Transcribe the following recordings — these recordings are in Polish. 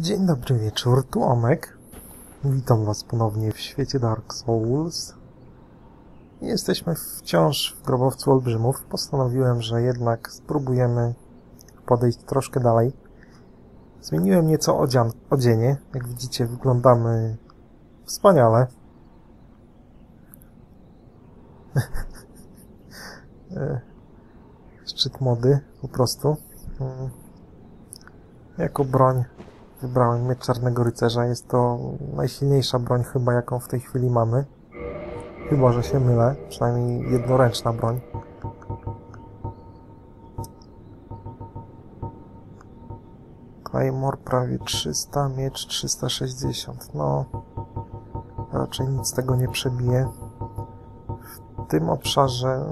Dzień dobry wieczór, tu Omek. Witam Was ponownie w świecie Dark Souls. Jesteśmy wciąż w grobowcu olbrzymów. Postanowiłem, że jednak spróbujemy podejść troszkę dalej. Zmieniłem nieco odzian odzienie. Jak widzicie, wyglądamy wspaniale. Szczyt mody, po prostu. Mm. Jako broń wybrałem miecz Czarnego Rycerza. Jest to najsilniejsza broń chyba, jaką w tej chwili mamy. Chyba, że się mylę. Przynajmniej jednoręczna broń. Claymore prawie 300, miecz 360. No, raczej nic z tego nie przebije. W tym obszarze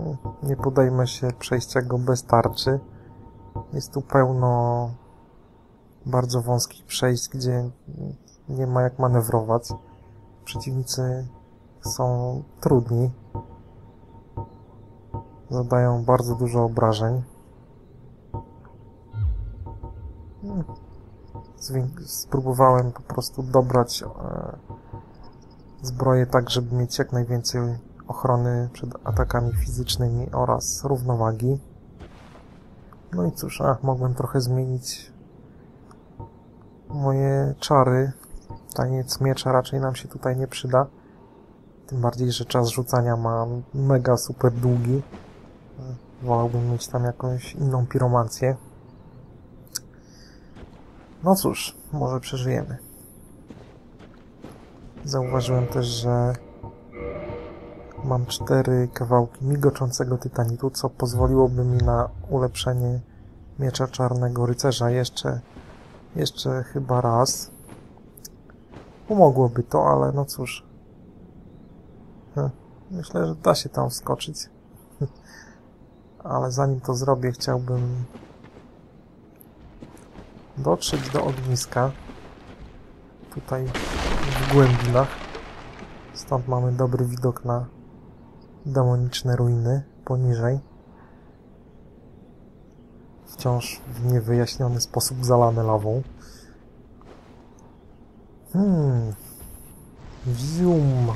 nie podejmę się przejścia go bez tarczy. Jest tu pełno bardzo wąskich przejść, gdzie nie ma jak manewrować. Przeciwnicy są trudni. Zadają bardzo dużo obrażeń. Spróbowałem po prostu dobrać e, zbroję tak, żeby mieć jak najwięcej ochrony przed atakami fizycznymi oraz równowagi. No i cóż, ach, mogłem trochę zmienić moje czary. Taniec miecza raczej nam się tutaj nie przyda. Tym bardziej, że czas rzucania ma mega super długi. Wolałbym mieć tam jakąś inną piromancję. No cóż, może przeżyjemy. Zauważyłem też, że mam cztery kawałki migoczącego tytanitu, co pozwoliłoby mi na ulepszenie miecza czarnego rycerza jeszcze, jeszcze chyba raz. Pomogłoby to, ale no cóż. Hm, myślę, że da się tam wskoczyć. Ale zanim to zrobię, chciałbym dotrzeć do ogniska. Tutaj w głębinach. Stąd mamy dobry widok na demoniczne ruiny poniżej. Wciąż w niewyjaśniony sposób zalane lawą. Hmm. Zium.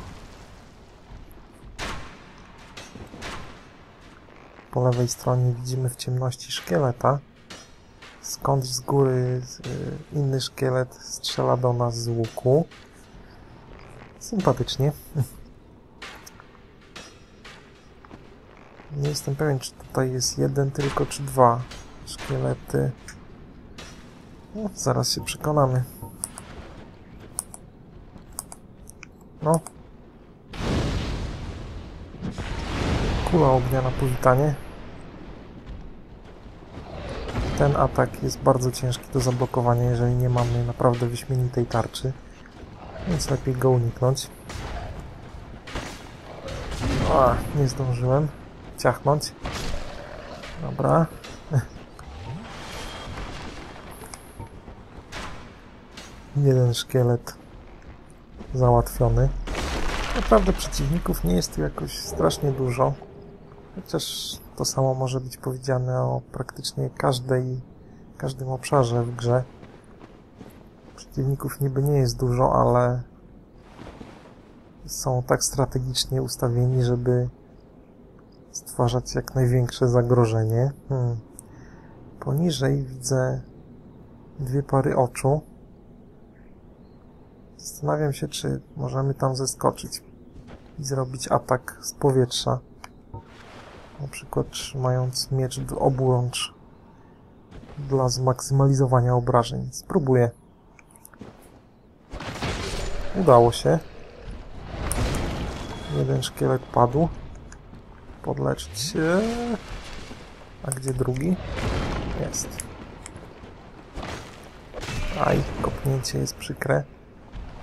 Po lewej stronie widzimy w ciemności szkieleta. Skądś z góry y, inny szkielet strzela do nas z łuku. Sympatycznie. Nie jestem pewien, czy tutaj jest jeden tylko, czy dwa szkielety. No, zaraz się przekonamy. No. Kula ognia na powitanie. Ten atak jest bardzo ciężki do zablokowania, jeżeli nie mamy naprawdę wyśmienitej tarczy. Więc lepiej go uniknąć. A, nie zdążyłem ciachnąć. Dobra. Jeden szkielet załatwiony. Naprawdę przeciwników nie jest tu jakoś strasznie dużo. Chociaż to samo może być powiedziane o praktycznie każdej, każdym obszarze w grze. Przeciwników niby nie jest dużo, ale są tak strategicznie ustawieni, żeby stwarzać jak największe zagrożenie. Hmm. Poniżej widzę dwie pary oczu. Zastanawiam się, czy możemy tam zeskoczyć i zrobić atak z powietrza. Na przykład trzymając miecz w oburącz dla zmaksymalizowania obrażeń. Spróbuję. Udało się. Jeden szkielet padł. Podleczyć się. A gdzie drugi? Jest. Aj, kopnięcie jest przykre.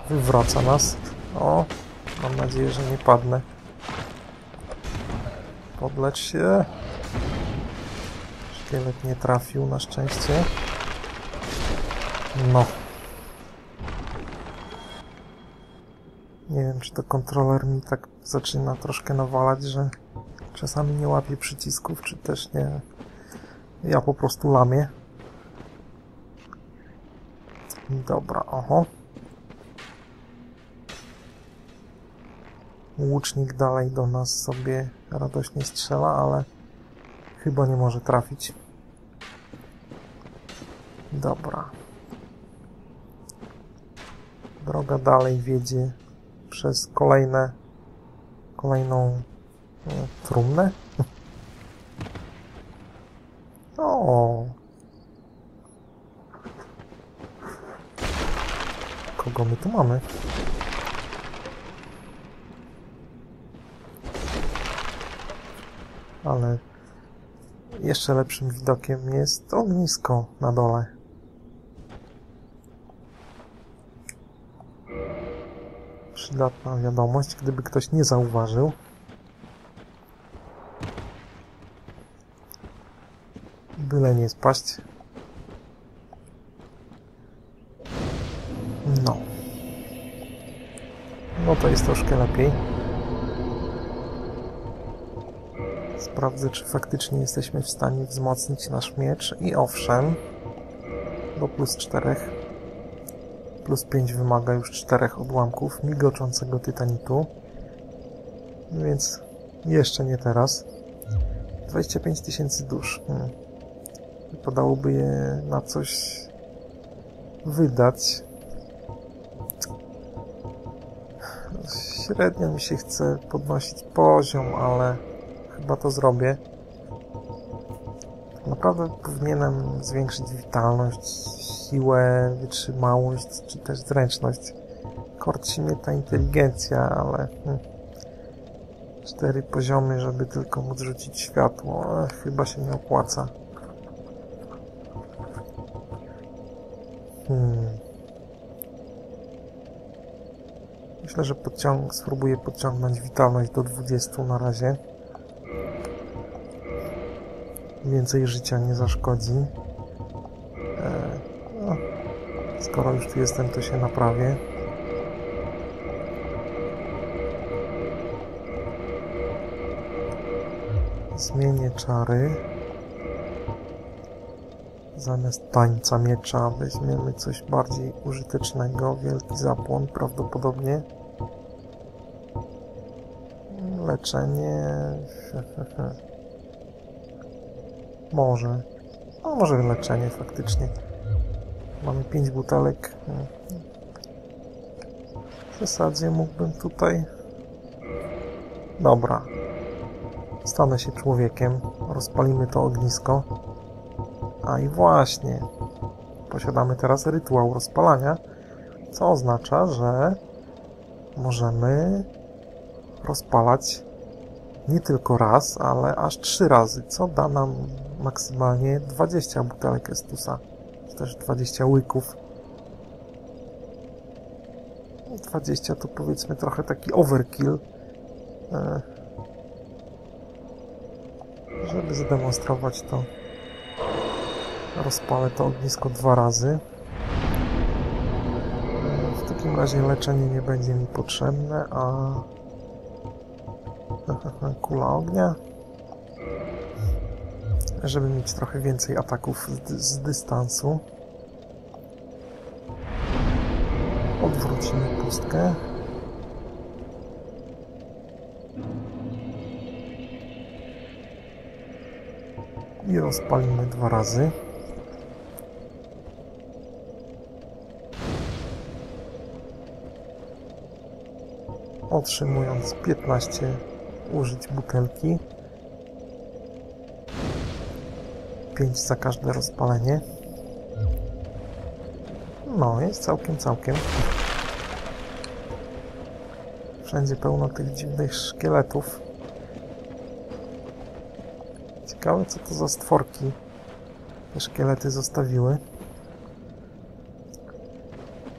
Wywraca nas. O, mam nadzieję, że nie padnę. Podlecz się. Szkielet nie trafił na szczęście. No. Nie wiem, czy to kontroler mi tak zaczyna troszkę nawalać, że czasami nie łapie przycisków, czy też nie. Ja po prostu lamię. Dobra, oho. Łucznik dalej do nas sobie radośnie strzela, ale chyba nie może trafić. Dobra. Droga dalej wiedzie przez kolejne kolejną e, trumnę. O. Kogo my tu mamy? Ale jeszcze lepszym widokiem jest ognisko na dole. Przydatna wiadomość, gdyby ktoś nie zauważył. Byle nie spaść. No. No to jest troszkę lepiej. Sprawdzę, czy faktycznie jesteśmy w stanie wzmocnić nasz miecz. I owszem, do plus 4. Plus 5 wymaga już 4 odłamków migoczącego tytanitu. Więc jeszcze nie teraz. 25 tysięcy dusz. Hmm. Wypadałoby je na coś wydać. Średnio mi się chce podnosić poziom, ale chyba to zrobię. Naprawdę powinienem zwiększyć witalność, siłę, wytrzymałość, czy też zręczność. Korci mnie ta inteligencja, ale... Hmm. Cztery poziomy, żeby tylko móc rzucić światło. Ech, chyba się nie opłaca. Hmm. Myślę, że podciąg spróbuję podciągnąć witalność do 20 na razie. Więcej życia nie zaszkodzi. E, no, skoro już tu jestem, to się naprawię. Zmienię czary. Zamiast tańca miecza weźmiemy coś bardziej użytecznego. Wielki zapłon prawdopodobnie. Leczenie. Może. No, może leczenie faktycznie. Mamy 5 butelek. W zasadzie mógłbym tutaj... Dobra. Stanę się człowiekiem. Rozpalimy to ognisko. A i właśnie. Posiadamy teraz rytuał rozpalania, co oznacza, że możemy rozpalać nie tylko raz, ale aż trzy razy, co da nam maksymalnie 20 butelek Estusa, czy też 20 łyków. 20 to powiedzmy trochę taki overkill, e, żeby zademonstrować to rozpalę to ognisko dwa razy. E, w takim razie leczenie nie będzie mi potrzebne, a kula ognia żeby mieć trochę więcej ataków z, dystansu. Odwrócimy pustkę. I rozpalimy dwa razy. Otrzymując 15 użyć butelki. 5 za każde rozpalenie. No, jest całkiem, całkiem. Wszędzie pełno tych dziwnych szkieletów. Ciekawe, co to za stworki te szkielety zostawiły.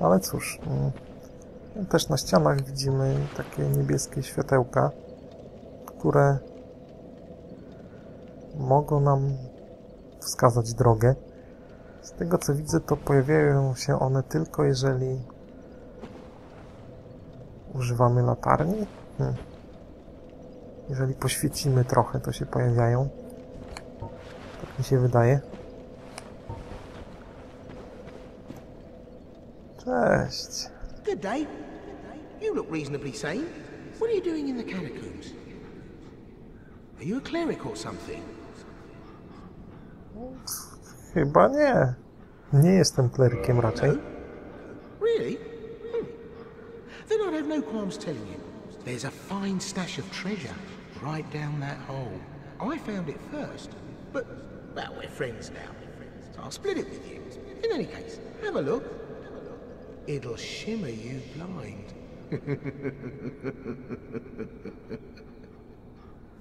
Ale cóż, mm, też na ścianach widzimy takie niebieskie światełka, które mogą nam wskazać drogę. Z tego co widzę, to pojawiają się one tylko jeżeli używamy latarni. Hmm. Jeżeli poświecimy trochę, to się pojawiają. Tak mi się wydaje. Cześć. Good day. You look reasonably sane. What are you doing in the catacombs? Are you a cleric or something? Chyba nie. Nie jestem klerykiem raczej. Really? Hmm. Then I'd have no qualms telling you. There's a fine stash of treasure right down that hole. I found it first, but, well, we're friends now. So I'll split it with you. In any case, have a look. It'll shimmer you blind.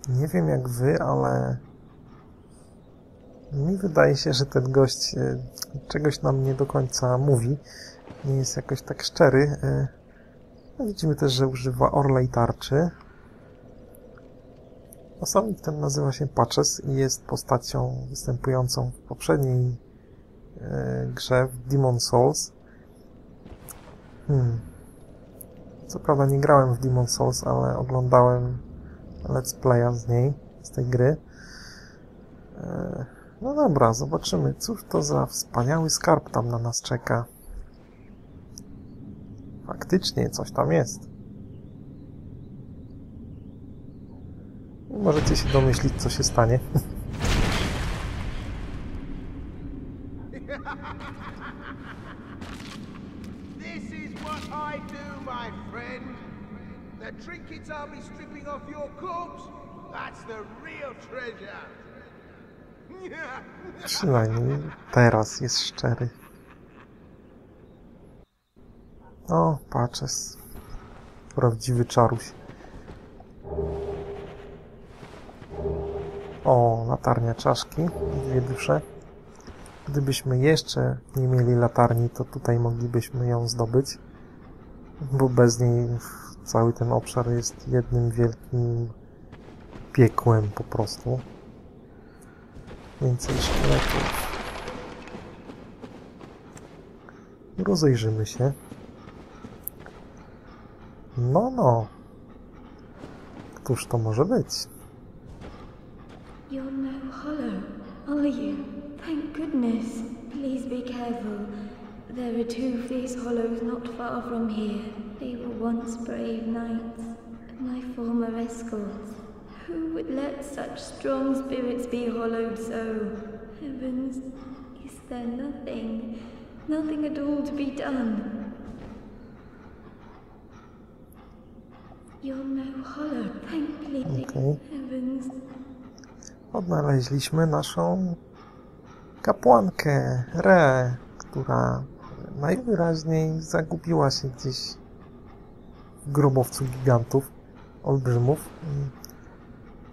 Nie wiem jak wy, ale mi wydaje się, że ten gość e, czegoś nam nie do końca mówi. Nie jest jakoś tak szczery. E, no Widzimy też, że używa orlej tarczy. Osobnik ten nazywa się Patches i jest postacią występującą w poprzedniej e, grze w Demon Souls. Hmm. Co prawda nie grałem w Demon Souls, ale oglądałem let's playa z niej, z tej gry. No dobra, zobaczymy, cóż to za wspaniały skarb tam na nas czeka. Faktycznie coś tam jest. Możecie się domyślić, co się stanie. Przynajmniej teraz jest szczery. O, Patches. Prawdziwy czaruś. O, latarnia czaszki. Dwie dusze. Gdybyśmy jeszcze nie mieli latarni, to tutaj moglibyśmy ją zdobyć. Bo bez niej cały ten obszar jest jednym wielkim piekłem po prostu. Więcej szkieletów. Rozejrzymy się. No, no. Któż to może być? You're no hollow, are you? Thank goodness. Please be careful. There are two of these hollows not far from here. They were once brave knights, my former escorts. Who would let such strong spirits be hollowed so? Heavens, is there nothing, nothing at all to be done? You're no hollow, thankfully. Okej. Heavens, Odnaleźliśmy naszą kapłankę, Re, która najwyraźniej zagubiła się gdzieś w grobowcu gigantów, olbrzymów.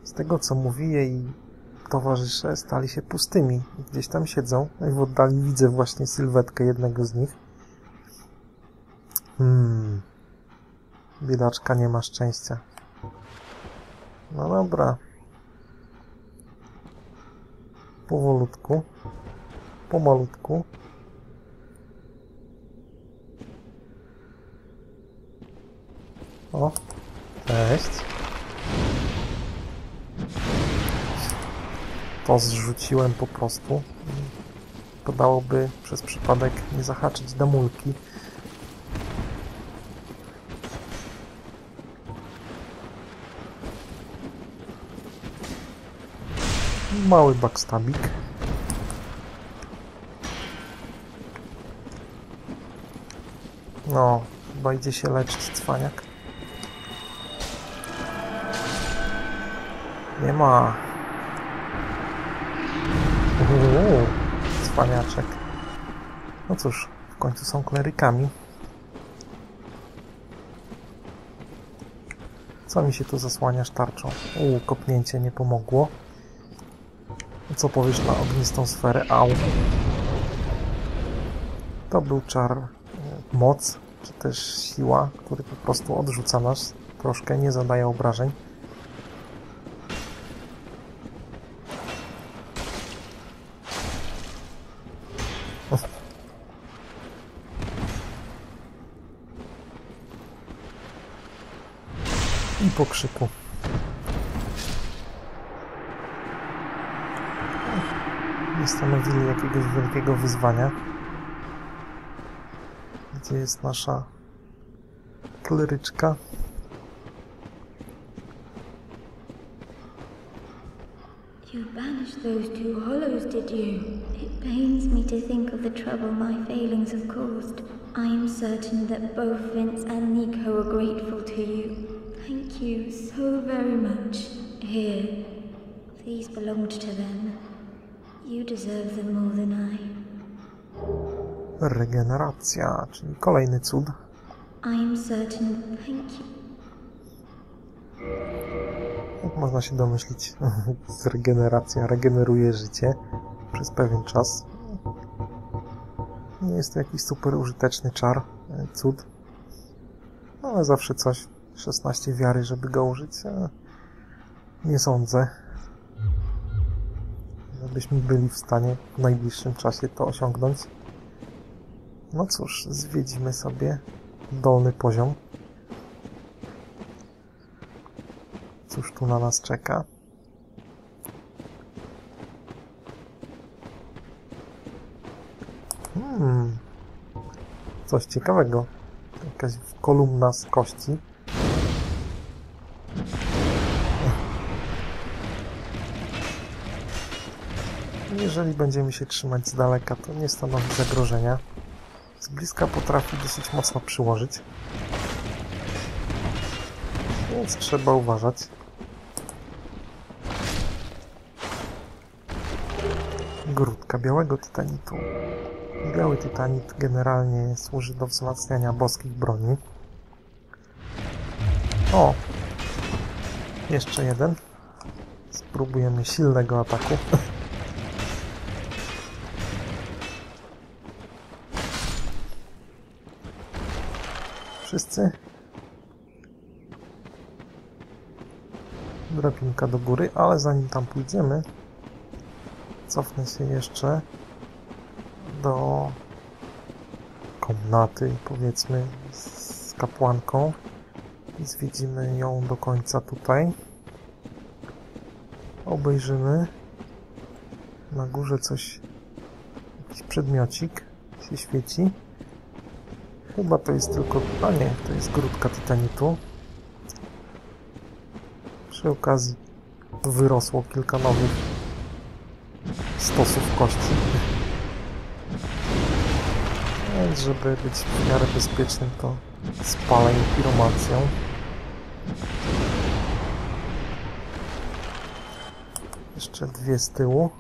Z tego, co mówi jej towarzysze, stali się pustymi. Gdzieś tam siedzą. I w oddali widzę właśnie sylwetkę jednego z nich. Hmm. Biedaczka nie ma szczęścia. No dobra. Powolutku. Pomalutku. O, cześć. To zrzuciłem po prostu. Podałoby przez przypadek nie zahaczyć damulki. Mały backstabik. No, chyba idzie się leczyć cwaniak. Nie ma. Uuu, cwaniaczek. No cóż, w końcu są klerykami. Co mi się tu zasłaniasz tarczą? Uuu, kopnięcie nie pomogło. Co powiesz na ognistą sferę? Au. To był czar, e, moc, czy też siła, który po prostu odrzuca nas troszkę, nie zadaje obrażeń. I po krzyku. nie stanowili jakiegoś wielkiego wyzwania. Gdzie jest nasza kleryczka? You banished those two hollows, did you? It pains me to think of the trouble my failings have caused. I am certain that both Vince and Nico are grateful to you. Thank you so very much. Here, these belonged to them. You deserve them more than I. Regeneracja, czyli kolejny cud. I am certain. Thank you. Jak można się domyślić, regeneracja regeneruje życie przez pewien czas. Nie jest to jakiś super użyteczny czar, e, cud, ale zawsze coś. 16 wiary, żeby go użyć. Nie sądzę, żebyśmy byli w stanie w najbliższym czasie to osiągnąć. No cóż, zwiedzimy sobie dolny poziom. Cóż tu na nas czeka? Hmm. Coś ciekawego. Jakaś kolumna z kości. Jeżeli będziemy się trzymać z daleka, to nie stanowi zagrożenia. Z bliska potrafi dosyć mocno przyłożyć. Więc trzeba uważać. Grudka białego tytanitu. Biały tytanit generalnie służy do wzmacniania boskich broni. O! Jeszcze jeden. Spróbujemy silnego ataku. Wszyscy? Drabinka do góry, ale zanim tam pójdziemy, cofnę się jeszcze do komnaty, powiedzmy, z kapłanką i zwiedzimy ją do końca tutaj. Obejrzymy. Na górze coś, jakiś przedmiocik się świeci. Chyba to jest tylko... A nie, to jest grudka tytanitu. Przy okazji wyrosło kilka nowych stosów kości. Więc żeby być w miarę bezpiecznym, to spalę piromacją. Jeszcze dwie z tyłu.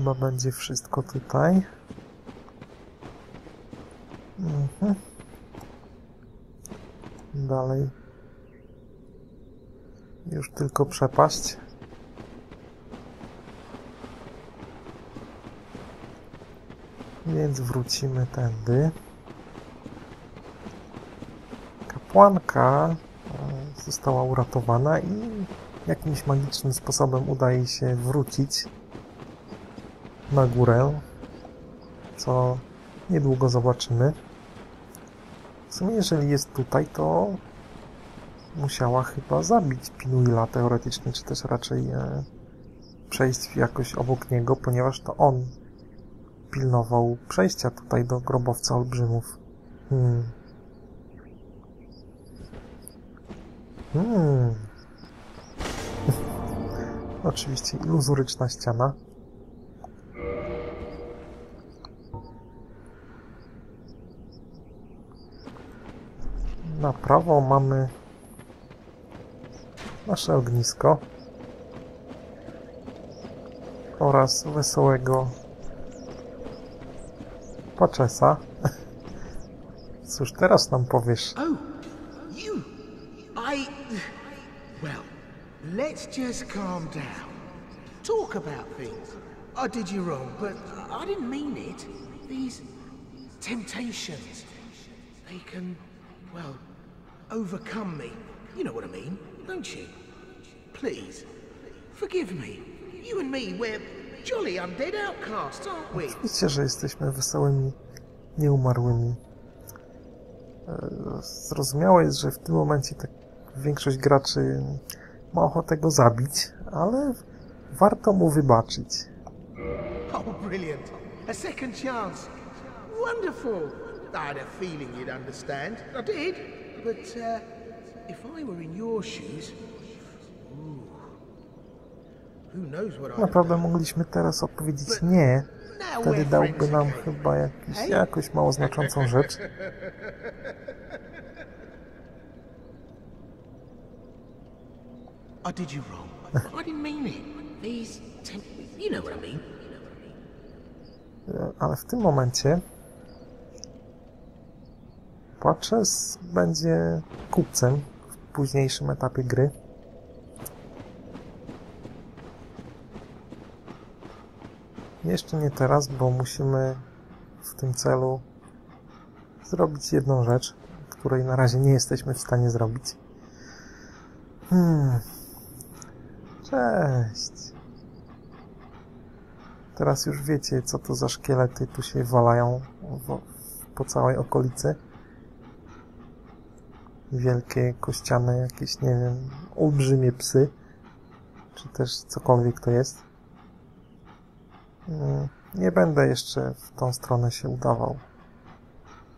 Chyba będzie wszystko tutaj. Mhm. Dalej. Już tylko przepaść. Więc wrócimy tędy. Kapłanka e, została uratowana i jakimś magicznym sposobem udaje się wrócić na górę, co niedługo zobaczymy. W sumie, jeżeli jest tutaj, to musiała chyba zabić Pinuila teoretycznie, czy też raczej e, przejść jakoś obok niego, ponieważ to on pilnował przejścia tutaj do grobowca olbrzymów. Hmm. Hmm. Oczywiście iluzoryczna ściana. Na prawo mamy nasze ognisko oraz wesołego Paczesa. Cóż teraz nam powiesz? Oh, you. I. Well, let's just calm down. Talk about things. I did you wrong, but I didn't mean it. These temptations, they can, well, overcome me. You know what I mean, don't you? Please, forgive me. You and me, we're jolly undead outcasts, aren't we? Oczywiście, że jesteśmy wesołymi, nieumarłymi Zrozumiałe jest, że w tym momencie tak większość graczy ma ochotę go zabić, ale warto mu wybaczyć. Oh, brilliant. A second chance. Wonderful. I had a feeling you'd understand. I did. But uh, if I were in your shoes... Ooh, who knows what I'd Naprawdę mogliśmy teraz odpowiedzieć nie. Wtedy dałby nam chyba jakiś, jakąś mało znaczącą rzecz. I did you wrong. I didn't mean it. These... You know what I mean. E, Ale w tym momencie Patches będzie kupcem w późniejszym etapie gry. Jeszcze nie teraz, bo musimy w tym celu zrobić jedną rzecz, której na razie nie jesteśmy w stanie zrobić. Hmm. Cześć. Teraz już wiecie, co to za szkielety tu się walają w, po całej okolicy. Wielkie, kościane, jakieś, nie wiem, olbrzymie psy. Czy też cokolwiek to jest. Mm, Nie będę jeszcze w tą stronę się udawał.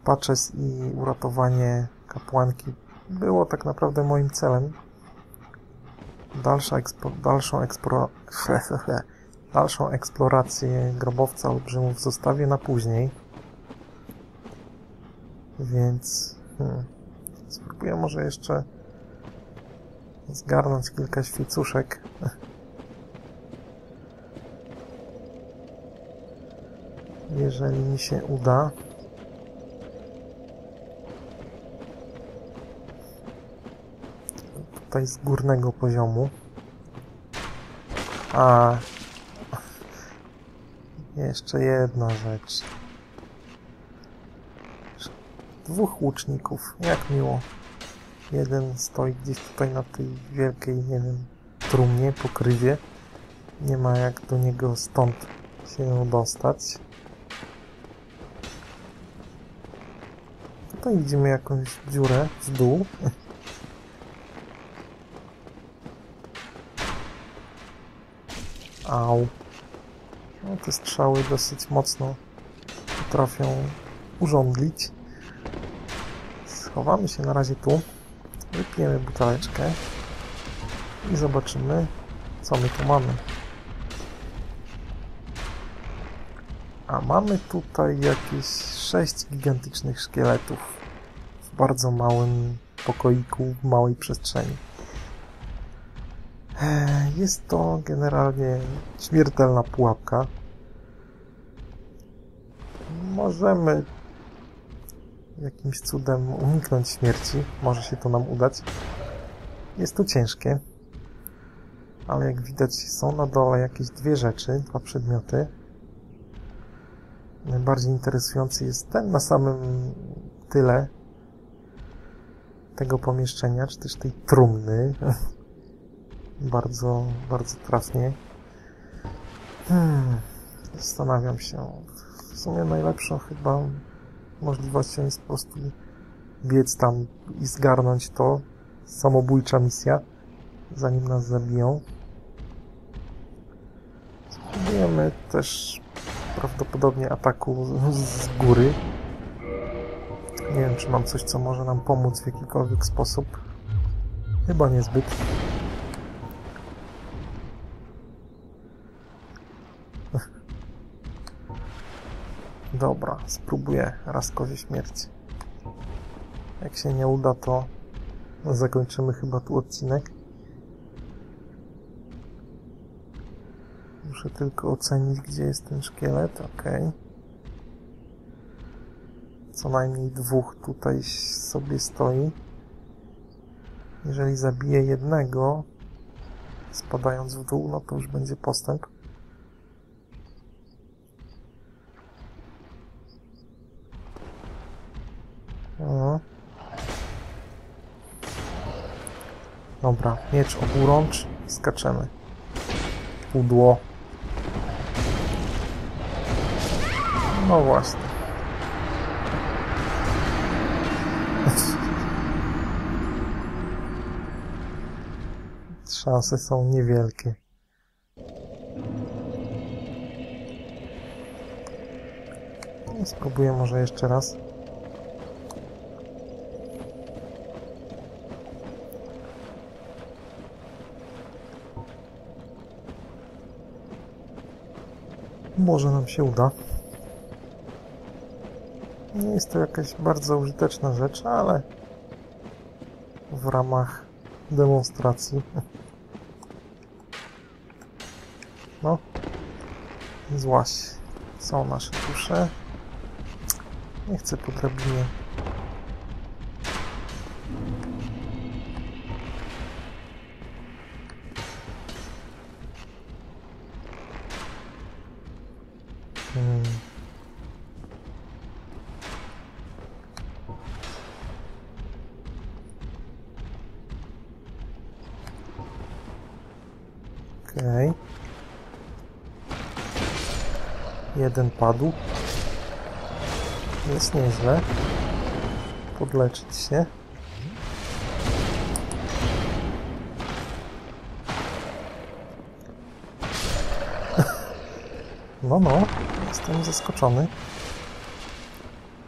Patches i uratowanie kapłanki było tak naprawdę moim celem. Dalsza ekspo, dalszą eksplo, dalszą eksplorację grobowca olbrzymów zostawię na później. Więc hmm, spróbuję może jeszcze zgarnąć kilka świecuszek. Jeżeli mi się uda. Tutaj z górnego poziomu. A. Jeszcze jedna rzecz. Dwóch łuczników. Jak miło. Jeden stoi gdzieś tutaj na tej wielkiej, nie wiem, trumnie, pokrywie. Nie ma jak do niego stąd się dostać. Tutaj widzimy jakąś dziurę w dół. Au. No, te strzały dosyć mocno potrafią urządlić. Schowamy się na razie tu. Wypijemy buteleczkę i zobaczymy, co my tu mamy. A mamy tutaj jakieś sześć gigantycznych szkieletów w bardzo małym pokoiku, w małej przestrzeni. Eee, Jest to generalnie śmiertelna pułapka. Możemy jakimś cudem uniknąć śmierci. Może się to nam udać. Jest to ciężkie. Ale jak widać są na dole jakieś dwie rzeczy, dwa przedmioty. Najbardziej interesujący jest ten na samym tyle tego pomieszczenia, czy też tej trumny. bardzo, bardzo trafnie. Hmm, zastanawiam się. W sumie najlepszą chyba możliwością jest po prostu biec tam i zgarnąć to. Samobójcza misja, zanim nas zabiją. Spróbujemy też prawdopodobnie ataku z- z góry. Nie wiem, czy mam coś, co może nam pomóc w jakikolwiek sposób. Chyba niezbyt. Dobra, spróbuję raz kozie śmierci. Jak się nie uda, to zakończymy chyba tu odcinek. Muszę tylko ocenić, gdzie jest ten szkielet. Ok. Co najmniej dwóch tutaj sobie stoi. Jeżeli zabiję jednego, spadając w dół, no to już będzie postęp. Dobra, miecz oburącz, skaczemy. Pudło. No właśnie. Szanse są niewielkie. Spróbuję może jeszcze raz. Może nam się uda. Nie jest to jakaś bardzo użyteczna rzecz, ale w ramach demonstracji. No, złaś. Są nasze dusze. Nie chcę po. Hmm. Okay. Jeden padł. Jest nieźle. Podleczyć się. No, no. Jestem zaskoczony.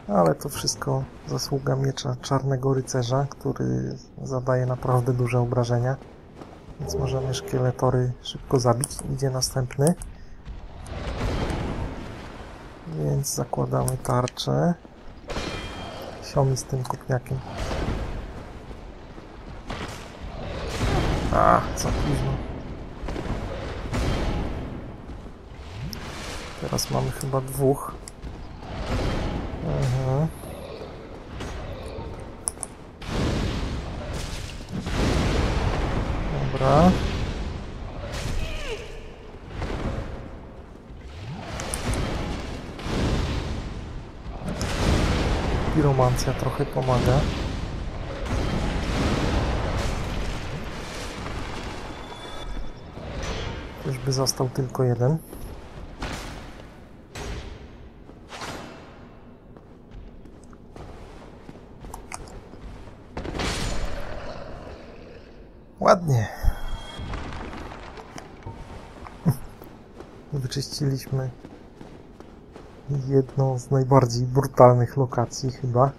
Ale to wszystko zasługa miecza Czarnego Rycerza, który zadaje naprawdę duże obrażenia. Więc możemy szkieletory szybko zabić. Idzie następny. Więc zakładamy tarczę. Siomi z tym kopniakiem. A, za późno. Teraz mamy chyba dwóch. Mhm. Dobra. Piromancja trochę pomaga. Już by został tylko jeden. Wyczyściliśmy jedną z najbardziej brutalnych lokacji chyba.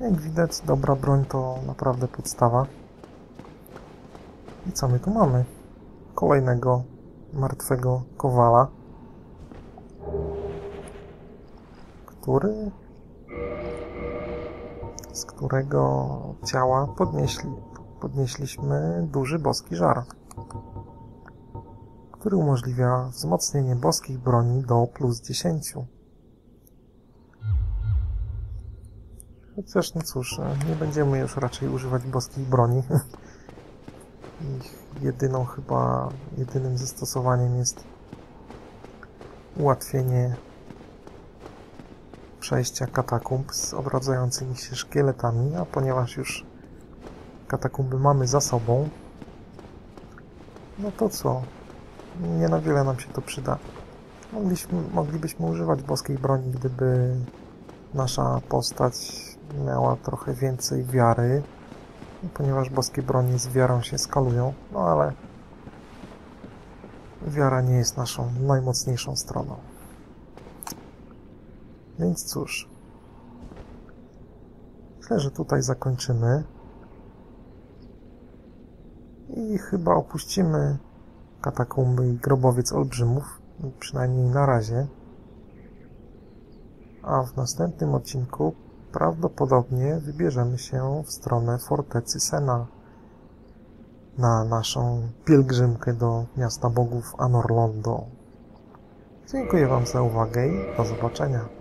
Jak widać, dobra broń to naprawdę podstawa. I co my tu mamy? Kolejnego martwego kowala, który z którego ciała podnieśli, podnieśliśmy duży boski żar, który umożliwia wzmocnienie boskich broni do plus 10. Chociaż no cóż, nie będziemy już raczej używać boskich broni. Ich jedyną chyba, jedynym zastosowaniem jest ułatwienie przejścia katakumb z odradzającymi się szkieletami, a ponieważ już katakumby mamy za sobą, no to co? Nie na wiele nam się to przyda. Mogliśmy, moglibyśmy używać boskiej broni, gdyby nasza postać miała trochę więcej wiary, ponieważ boskie broni z wiarą się skalują, no ale wiara nie jest naszą najmocniejszą stroną. Więc cóż, myślę, że tutaj zakończymy chyba opuścimy katakumby i grobowiec olbrzymów, przynajmniej na razie. A w następnym odcinku prawdopodobnie wybierzemy się w stronę fortecy Sena na naszą pielgrzymkę do miasta bogów Anorlondo. Dziękuję Wam za uwagę i do zobaczenia.